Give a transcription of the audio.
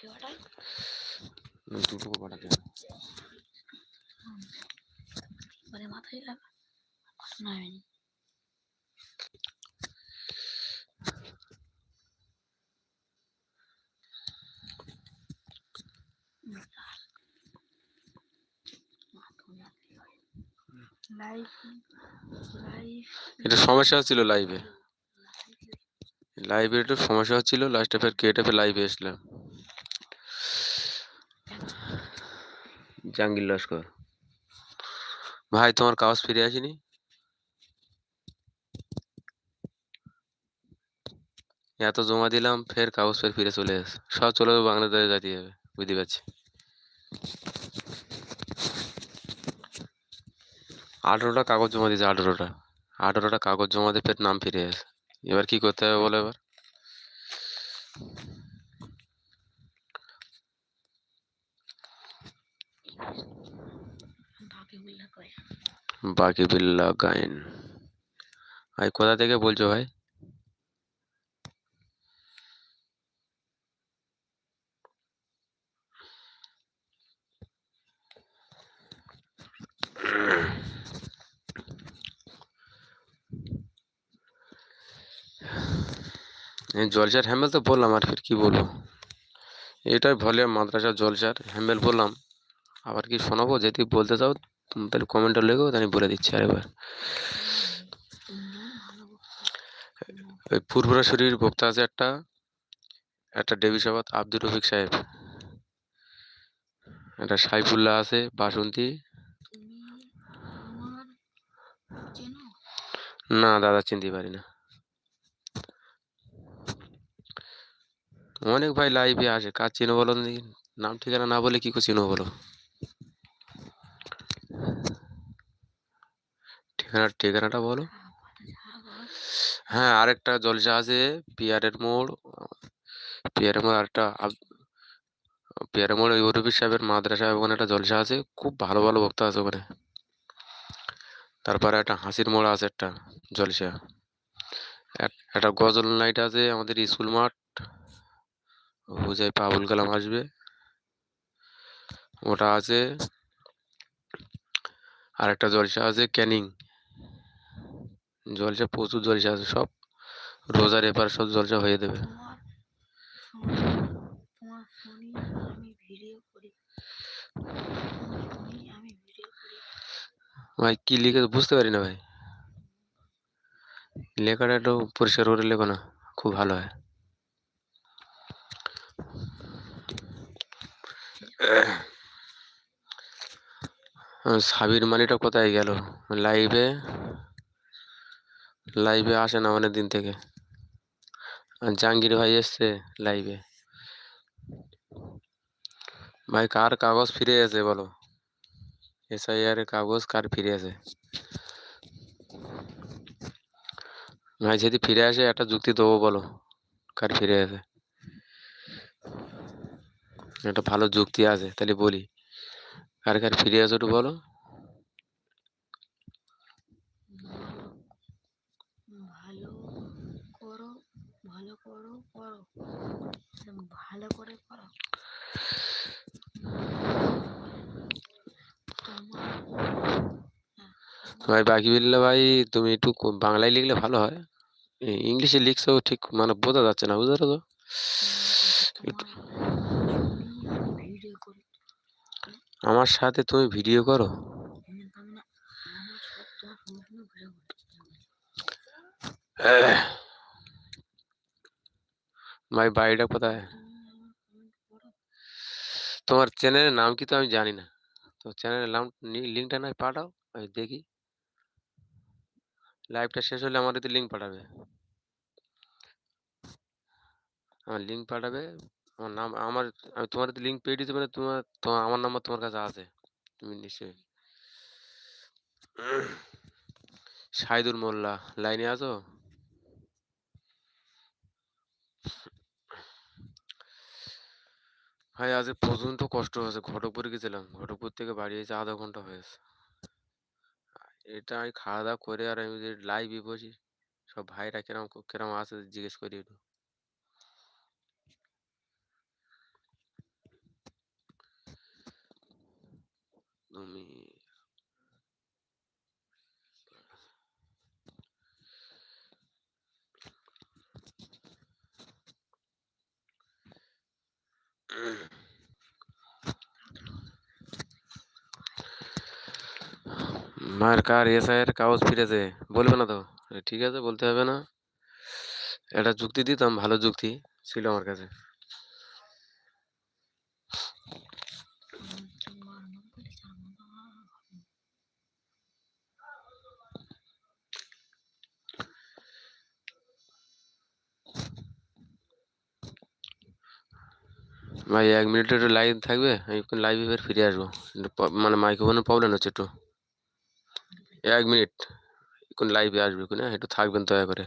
আজকে পাঠাই দুটো পাঠাতে হবে। মানে মাথায় লাগা পাঠানো হয়নি লাইভ লাইভ এটা সমস্যা হচ্ছিল লাইভে লাইভে একটু সমস্যা হচ্ছিল লাস্টে ফের কেটে ফের লাইভে এসলাম। জাহাঙ্গীর লস্কর। ভাই, তোমার কাগজ ফিরে আসেনি? এত জমা দিলাম, ফের কাগজ ফের ফিরে চলে এসে। সব চলে যাবে বাংলাদেশে জাতি যাবে বুঝতে পারছি। আঠেরোটা কাগজ জমা দিয়েছে, আঠেরোটা। আঠেরোটা কাগজ জমা দিয়ে ফের নাম ফিরে আসে এবার কি করতে হবে বলো এবার? বাকি বিল্লা গাইন ভাই কোথা থেকে বলছো ভাই? জলসার হ্যামেল তো বললাম, আর ফির কি বলব? এটাই ভলিউম মাদ্রাসা জলসার হ্যামেল বললাম। আবার কি শোনাবো? যদি বলতে চাও তাহলে কমেন্টে লেগো তাহলে বলে দিচ্ছি আরেকবার। ওই ফুরফুরা শরীর বক্তা আছে একটা একটা ডেবি সাবাত আব্দুর রফিক সাহেব। একটা সাইফুল্লাহ আছে, বাসন্তী। না, দাদা চিনতে পারি না। অনেক ভাই লাইভে আসে কাজ চিনো বলো নাম ঠিকানা না বলে কি করে চিনো বলো? ঠিকানা ঠিকানাটা বলো। হ্যাঁ আরেকটা জলসা আছে পিয়ারের মোড় পিয়ারের মোড় আরেকটা পিয়ারের মোড় ইউরবি সাহেবের মাদ্রাসা ওখানে একটা জলসা আছে খুব ভালো ভালো বক্তা আছে ওখানে। তারপরে একটা হাসির মোড় আছে একটা জলসা। এক- একটা গজল নাইট আছে আমাদের স্কুল মাঠ। হুজাই পাবুল কালাম আসবে। ওটা আছে। আর একটা জলসা আছে ক্যানিং। জলসা প্রচুর জলসা আছে সব রোজার এপার সব জলসা হয়ে দেবে। ভাই কি লিখে বুঝতে পারি না ভাই। লেখাটা একটু পরিষ্কার করে লেখো না খুব ভালো হয়। সাবির মানিটা কোথায় গেল? লাইভে লাইভে আসে না অনেক দিন থেকে। জাহাঙ্গীর ভাই এসছে লাইভে ভাই, কার কাগজ ফিরে আছে বলো? এসআইআর এর কাগজ কার ফিরে আছে? ভাই, যদি ফিরে আসে, একটা যুক্তি দেবো বলো, কার ফিরে আছে? একটা ভালো যুক্তি আছে, তাহলে বলি। কার কার ফিরে আছে একটু বলো ভালো ভালো করো ভালো করো ভালো করে করো। ভাই বাকি বিল্লা ভাই তুমি একটু বাংলায় লিখলে ভালো হয়। ইংলিশে লিখছো ঠিক মানে বোঝা যাচ্ছে না বুঝতে তো? আমার সাথে তুমি ভিডিও করো। আমরা আমার সব তোমার ফোনে ভিডিও করি ভাই বাড়িটা কোথায়? তোমার চ্যানেলের নাম কি তো আমি জানি না। তো চ্যানেলের নাম লিঙ্কটা নয় পাঠাও, আমি দেখি। লাইভটা শেষ হলে আমার লিঙ্ক পাঠাবে। আমার লিঙ্ক পাঠাবে, আমার নাম, আমার, আমি তোমার লিঙ্ক পেয়ে দিতে পারে, তোমার তোমার, আমার নাম্বার তোমার কাছে আছে। তুমি নিশ্চয়ই। শাহিদুল মোল্লা, লাইনে আছো? ভাই, আজ প্রচণ্ড কষ্ট হয়েছে। ঘটকপুর গেছিলাম। ঘটকপুর থেকে বাড়ি এসে আধা ঘণ্টা হয়েছে এটা আমি খাওয়া দাওয়া করে আর আমি যে লাইভে বসি, সব ভাইরা কেরাম কেরাম আছে জিজ্ঞেস করি একটু। তুমি মায়ের কার এসআইয়ের কাগজ ফিরেছে? বলবে না তো। ঠিক আছে, বলতে হবে না। একটা যুক্তি দিতাম, ভালো যুক্তি ছিল আমার কাছে। ভাই, এক মিনিট একটু লাইভ থাকবে, আমি লাইভে ফের ফিরে আসব। মানে মাইক্রোফোনের প্রবলেম হচ্ছে একটু। এক মিনিট, এখন লাইভে আসবে কিনা একটু থাকবেন দয়া করে।